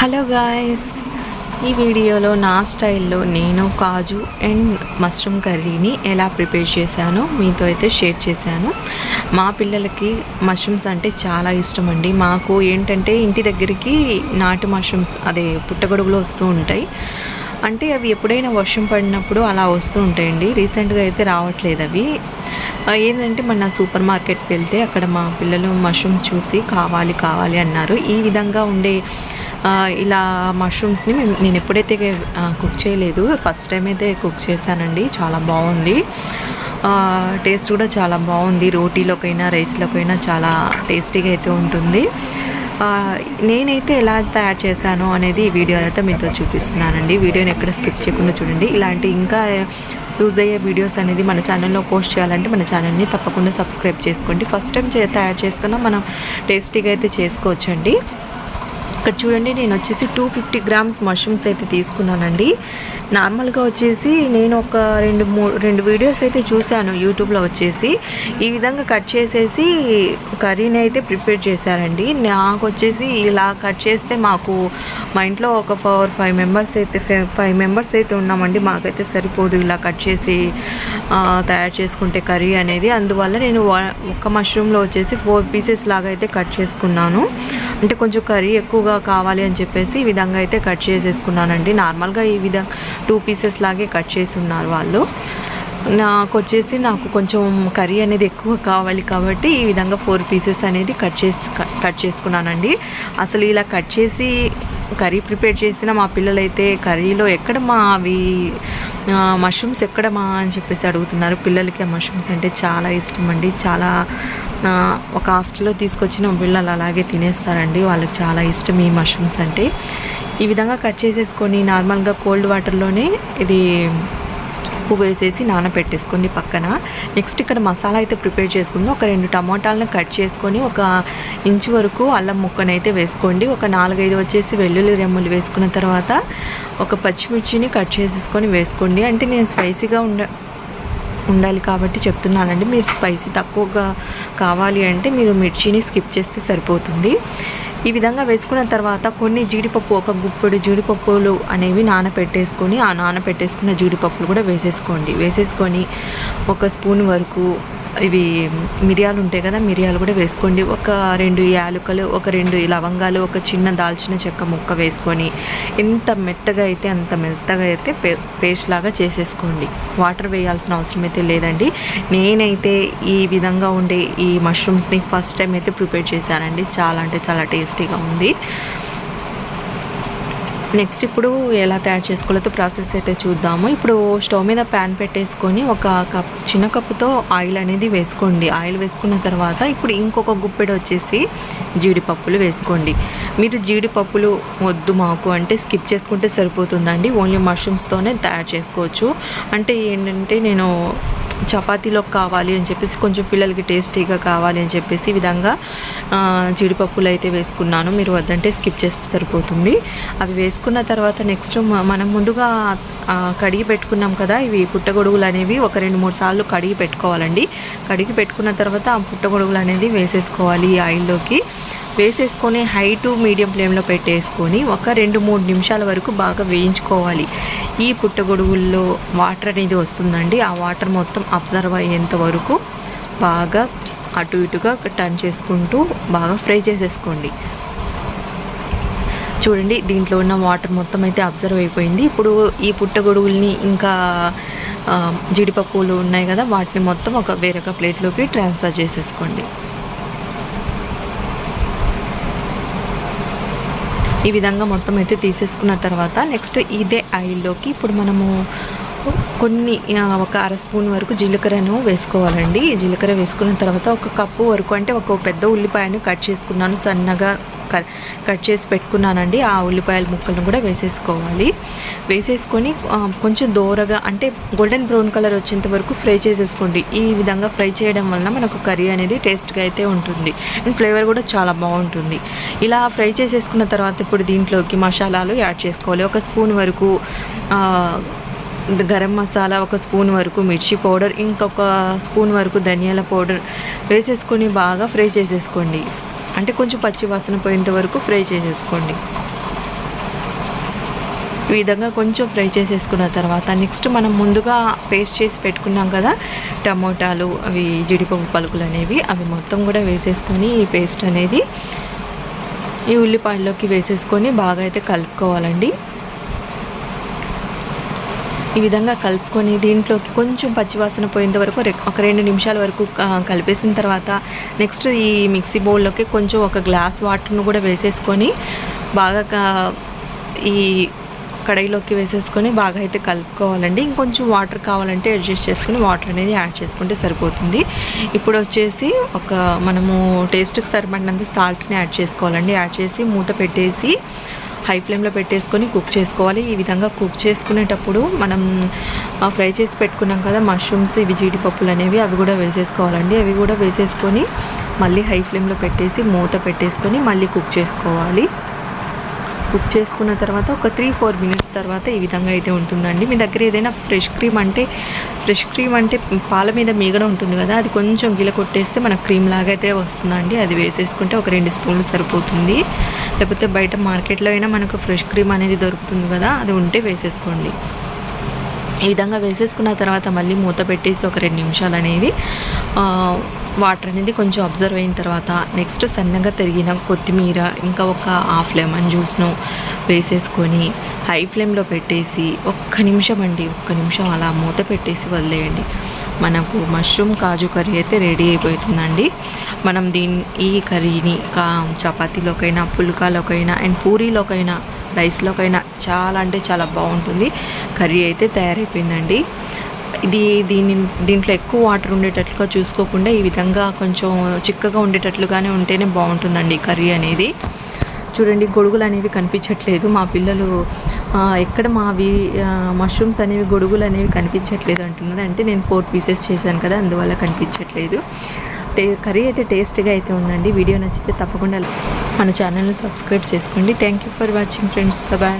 Hello guys ఈ వీడియోలో నా స్టైల్లో నేను కాజు అండ్ మష్రూమ్ కర్రీని ఎలా ప్రిపేర్ చేశానో మీతో అయితే షేర్ చేశాను. మా పిల్లలకి మష్రూమ్స్ అంటే చాలా ఇష్టం అండి మాకు ఏంటంటే ఇంటి దగ్గరికి నాటు మష్రూమ్స్ అదే పుట్టగొడుగులో వస్తూ ఉంటాయి. అంటే అవి ఎప్పుడైనా వర్షం పడినప్పుడు అలా వస్తూ ఉంటాయండి. రీసెంట్గా అయితే రావట్లేదు అవి. ఏంటంటే మన సూపర్ మార్కెట్కి వెళ్తే అక్కడ మా పిల్లలు మష్రూమ్స్ చూసి కావాలి కావాలి అన్నారు. ఈ విధంగా ఉండే ఇలా మష్రూమ్స్ని నేను ఎప్పుడైతే కుక్ చేయలేదు ఫస్ట్ టైం అయితే కుక్ చేశానండి. చాలా బాగుంది. టేస్ట్ కూడా చాలా బాగుంది. రోటీలోకైనా రైస్లోకైనా చాలా టేస్టీగా అయితే ఉంటుంది. నేనైతే ఎలా తయారు చేశాను అనేది ఈ వీడియోలో అయితే మీతో చూపిస్తున్నానండి. వీడియోని ఎక్కడ స్కిప్ చేయకుండా చూడండి. ఇలాంటి ఇంకా యూజ్ అయ్యే వీడియోస్ అనేది మన ఛానల్లో పోస్ట్ చేయాలంటే మన ఛానల్ని తప్పకుండా సబ్స్క్రైబ్ చేసుకోండి. ఫస్ట్ టైం తయారు చేసుకున్నా మనం టేస్టీగా అయితే చేసుకోవచ్చండి. ఇక్కడ చూడండి నేను వచ్చేసి టూ ఫిఫ్టీ గ్రామ్స్ మష్రూమ్స్ అయితే తీసుకున్నానండి. నార్మల్గా వచ్చేసి నేను ఒక రెండు మూడు రెండు వీడియోస్ అయితే చూశాను యూట్యూబ్లో వచ్చేసి. ఈ విధంగా కట్ చేసేసి కర్రీని అయితే ప్రిపేర్ చేశారండి. నాకు వచ్చేసి ఇలా కట్ చేస్తే మాకు మా ఇంట్లో ఒక ఫోర్ ఫైవ్ మెంబర్స్ అయితే ఫైవ్ మెంబర్స్ అయితే ఉన్నామండి. మాకైతే సరిపోదు ఇలా కట్ చేసి తయారు చేసుకుంటే కర్రీ అనేది. అందువల్ల నేను ఒక మష్రూమ్లో వచ్చేసి ఫోర్ పీసెస్ లాగా అయితే కట్ చేసుకున్నాను. అంటే కొంచెం కర్రీ ఎక్కువగా కావాలి అని చెప్పేసి ఈ విధంగా అయితే కట్ చేసేసుకున్నానండి. నార్మల్గా ఈ విధంగా టూ పీసెస్ లాగే కట్ చేసి ఉన్నారు వాళ్ళు. నాకు వచ్చేసి నాకు కొంచెం కర్రీ అనేది ఎక్కువ కావాలి కాబట్టి ఈ విధంగా ఫోర్ పీసెస్ అనేది కట్ చేసి కట్ చేసుకున్నానండి. అసలు ఇలా కట్ చేసి కర్రీ ప్రిపేర్ చేసిన మా పిల్లలైతే కర్రీలో ఎక్కడ మా అవి మష్రూమ్స్ ఎక్కడ మా అని చెప్పేసి అడుగుతున్నారు. పిల్లలకి ఆ మష్రూమ్స్ అంటే చాలా ఇష్టం అండి. చాలా ఒక హాఫ్ కిలో తీసుకొచ్చిన పిల్లలు అలాగే తినేస్తారండి. వాళ్ళకి చాలా ఇష్టం ఈ మష్రూమ్స్ అంటే. ఈ విధంగా కట్ చేసేసుకొని నార్మల్గా కోల్డ్ వాటర్లోనే ఇది ఉప్పు వేసేసి నానబెట్టేసుకోండి పక్కన. నెక్స్ట్ ఇక్కడ మసాలా అయితే ప్రిపేర్ చేసుకుందాం. ఒక రెండు టమాటాలను కట్ చేసుకొని ఒక ఇంచు వరకు అల్లం ముక్కను అయితే వేసుకోండి. ఒక నాలుగైదు వచ్చేసి వెల్లుల్లి రెమ్మలు వేసుకున్న తర్వాత ఒక పచ్చిమిర్చిని కట్ చేసేసుకొని వేసుకోండి. అంటే నేను స్పైసీగా ఉండ ఉండాలి కాబట్టి చెప్తున్నానండి. మీరు స్పైసీ తక్కువగా కావాలి అంటే మీరు మిర్చిని స్కిప్ చేస్తే సరిపోతుంది. ఈ విధంగా వేసుకున్న తర్వాత కొన్ని జీడిపప్పు ఒక గుప్పెడు జీడిపప్పులు అనేవి నానపెట్టేసుకొని ఆ నానపెట్టేసుకున్న జీడిపప్పులు కూడా వేసేసుకోండి. వేసేసుకొని ఒక స్పూన్ వరకు ఇవి మిరియాలు ఉంటాయి కదా మిరియాలు కూడా వేసుకోండి. ఒక రెండు యాలకులు ఒక రెండు లవంగాలు ఒక చిన్న దాల్చిన చెక్క ముక్క వేసుకొని ఎంత మెత్తగా అయితే అంత మెత్తగా అయితే పే పేస్ట్ లాగా చేసేసుకోండి. వాటర్ వేయాల్సిన అవసరం అయితే లేదండి. నేనైతే ఈ విధంగా ఉండే ఈ మష్రూమ్స్ని ఫస్ట్ టైం అయితే ప్రిపేర్ చేశానండి. చాలా అంటే చాలా టేస్టీగా ఉంది. నెక్స్ట్ ఇప్పుడు ఎలా తయారు చేసుకోలేదో ప్రాసెస్ అయితే చూద్దాము. ఇప్పుడు స్టవ్ మీద ప్యాన్ పెట్టేసుకొని ఒక కప్ చిన్న కప్పుతో ఆయిల్ అనేది వేసుకోండి. ఆయిల్ వేసుకున్న తర్వాత ఇప్పుడు ఇంకొక గుప్పెడు వచ్చేసి జీడిపప్పులు వేసుకోండి. మీరు జీడిపప్పులు వద్దు మాకు అంటే స్కిప్ చేసుకుంటే సరిపోతుందండి. ఓన్లీ మష్రూమ్స్తోనే తయారు చేసుకోవచ్చు. అంటే ఏంటంటే నేను చపాతీలోకి కావాలి అని చెప్పేసి కొంచెం పిల్లలకి టేస్టీగా కావాలి అని చెప్పేసి విధంగా జీడిపప్పులు అయితే వేసుకున్నాను. మీరు వద్దంటే స్కిప్ చేస్తే సరిపోతుంది. అవి వేసుకున్న తర్వాత నెక్స్ట్ మనం ముందుగా కడిగి పెట్టుకున్నాం కదా ఇవి పుట్టగొడుగులు అనేవి ఒక రెండు మూడు సార్లు కడిగి పెట్టుకోవాలండి. కడిగి పెట్టుకున్న తర్వాత ఆ పుట్టగొడుగులు అనేది వేసేసుకోవాలి ఈ ఆయిల్లోకి. వేసేసుకొని హై టు మీడియం ఫ్లేమ్లో పెట్టేసుకొని ఒక రెండు మూడు నిమిషాల వరకు బాగా వేయించుకోవాలి. ఈ పుట్టగొడుగుల్లో వాటర్ అనేది వస్తుందండి. ఆ వాటర్ మొత్తం అబ్జర్వ్ అయ్యేంత వరకు బాగా అటు ఇటుగా టర్న్ చేసుకుంటూ బాగా ఫ్రై చేసేసుకోండి. చూడండి దీంట్లో ఉన్న వాటర్ మొత్తం అయితే అబ్జర్వ్ అయిపోయింది. ఇప్పుడు ఈ పుట్టగొడుగుల్ని ఇంకా జీడిపప్పులు ఉన్నాయి కదా వాటిని మొత్తం ఒక వేరొక ప్లేట్లోకి ట్రాన్స్ఫర్ చేసేసుకోండి. ఈ విధంగా మొత్తం అయితే తీసేసుకున్న తర్వాత నెక్స్ట్ ఇదే ఆయిల్లోకి ఇప్పుడు మనము కొన్ని ఒక అర స్పూన్ వరకు జీలకర్రను వేసుకోవాలండి. జీలకర్ర వేసుకున్న తర్వాత ఒక కప్పు వరకు అంటే ఒక పెద్ద ఉల్లిపాయను కట్ చేసుకున్నాను. సన్నగా క- కట్ చేసి పెట్టుకున్నానండి. ఆ ఉల్లిపాయల ముక్కలను కూడా వేసేసుకోవాలి. వేసేసుకొని కొంచెం దోరగా అంటే గోల్డెన్ బ్రౌన్ కలర్ వచ్చేంత వరకు ఫ్రై చేసేసుకోండి. ఈ విధంగా ఫ్రై చేయడం వలన మనకు కర్రీ అనేది టేస్ట్గా అయితే ఉంటుంది. అండ్ ఫ్లేవర్ కూడా చాలా బాగుంటుంది. ఇలా ఫ్రై చేసేసుకున్న తర్వాత ఇప్పుడు దీంట్లోకి మసాలాలు యాడ్ చేసుకోవాలి. ఒక స్పూన్ వరకు గరం మసాలా ఒక స్పూన్ వరకు మిర్చి పౌడర్ ఇంకొక స్పూన్ వరకు ధనియాల పౌడర్ వేసేసుకొని బాగా ఫ్రై చేసేసుకోండి. అంటే కొంచెం పచ్చి వాసన పోయేంత వరకు ఫ్రై చేసేసుకోండి. ఈ విధంగా కొంచెం ఫ్రై చేసేసుకున్న తర్వాత నెక్స్ట్ మనం ముందుగా పేస్ట్ చేసి పెట్టుకున్నాం కదా టమోటాలు అవి జీడిపప్పు పలుకులు అనేవి అవి మొత్తం కూడా వేసేసుకొని ఈ పేస్ట్ అనేది ఈ ఉల్లిపాయల్లోకి వేసేసుకొని బాగా అయితే కలుపుకోవాలండి. ఈ విధంగా కలుపుకొని దీంట్లోకి కొంచెం పచ్చివాసన పోయేంత వరకు ఒక రెండు నిమిషాల వరకు కలిపేసిన తర్వాత నెక్స్ట్ ఈ మిక్సీ బౌల్లోకి కొంచెం ఒక గ్లాస్ వాటర్ను కూడా వేసేసుకొని బాగా కా- ఈ కడాయిలోకి వేసేసుకొని బాగా అయితే కలుపుకోవాలండి. ఇంకొంచెం వాటర్ కావాలంటే అడ్జస్ట్ చేసుకుని వాటర్ అనేది యాడ్ చేసుకుంటే సరిపోతుంది. ఇప్పుడు వచ్చేసి ఒక మనము టేస్ట్కి సరిపడినంత సాల్ట్ని యాడ్ చేసుకోవాలండి. యాడ్ చేసి మూత పెట్టేసి హై ఫ్లేమ్లో పెట్టేసుకొని కుక్ చేసుకోవాలి. ఈ విధంగా కుక్ చేసుకునేటప్పుడు మనం ఫ్రై చేసి పెట్టుకున్నాం కదా మష్రూమ్స్ ఇవి జీడిపప్పులు అనేవి అవి కూడా వేసేసుకోవాలండి. అవి కూడా వేసేసుకొని మళ్ళీ హై ఫ్లేమ్లో పెట్టేసి మూత పెట్టేసుకొని మళ్ళీ కుక్ చేసుకోవాలి. కుక్ చేసుకున్న తర్వాత ఒక త్రీ ఫోర్ మినిట్స్ తర్వాత ఈ విధంగా అయితే ఉంటుందండి. మీ దగ్గర ఏదైనా ఫ్రెష్ క్రీమ్ అంటే ఫ్రెష్ క్రీమ్ అంటే పాల మీద మీగడ ఉంటుంది కదా అది కొంచెం గిల కొట్టేస్తే మనకు క్రీమ్ లాగా అయితే వస్తుందండి. అది వేసేసుకుంటే ఒక రెండు స్పూన్లు సరిపోతుంది. లేకపోతే బయట మార్కెట్లో అయినా మనకు ఫ్రెష్ క్రీమ్ అనేది దొరుకుతుంది కదా అది ఉంటే వేసేసుకోండి. ఈ విధంగా వేసేసుకున్న తర్వాత మళ్ళీ మూత పెట్టేసి ఒక రెండు నిమిషాలు అనేది వాటర్ అనేది కొంచెం అబ్జర్వ్ అయిన తర్వాత నెక్స్ట్ సన్నగా తరిగిన కొత్తిమీర ఇంకా ఒక హాఫ్ లెమన్ జ్యూస్ను వేసేసుకొని హై ఫ్లేమ్లో పెట్టేసి ఒక్క నిమిషం అండి ఒక్క నిమిషం అలా మూత పెట్టేసి వదిలేయండి. మనకు మష్రూమ్ కాజు కర్రీ అయితే రెడీ అయిపోతుందండి. మనం దీన్ని ఈ కర్రీని కా చపాతీలోకైనా పుల్కాలోకైనా అండ్ పూరీలోకైనా రైస్లోకైనా చాలా అంటే చాలా బాగుంటుంది. కర్రీ అయితే తయారైపోయిందండి. ఇది దీని దీంట్లో ఎక్కువ వాటర్ ఉండేటట్లుగా చూసుకోకుండా ఈ విధంగా కొంచెం చిక్కగా ఉండేటట్లుగానే ఉంటేనే బాగుంటుందండి ఈ కర్రీ అనేది. చూడండి గొడుగులు అనేవి కనిపించట్లేదు. మా పిల్లలు ఎక్కడ మావి మష్రూమ్స్ అనేవి గొడుగులు అనేవి కనిపించట్లేదు అంటున్నారు. అంటే నేను ఫోర్ పీసెస్ చేశాను కదా అందువల్ల కనిపించట్లేదు. టే కర్రీ అయితే టేస్ట్గా అయితే ఉందండి. వీడియో నచ్చితే తప్పకుండా మన ఛానల్ని సబ్స్క్రైబ్ చేసుకోండి. Thank you for watching friends bye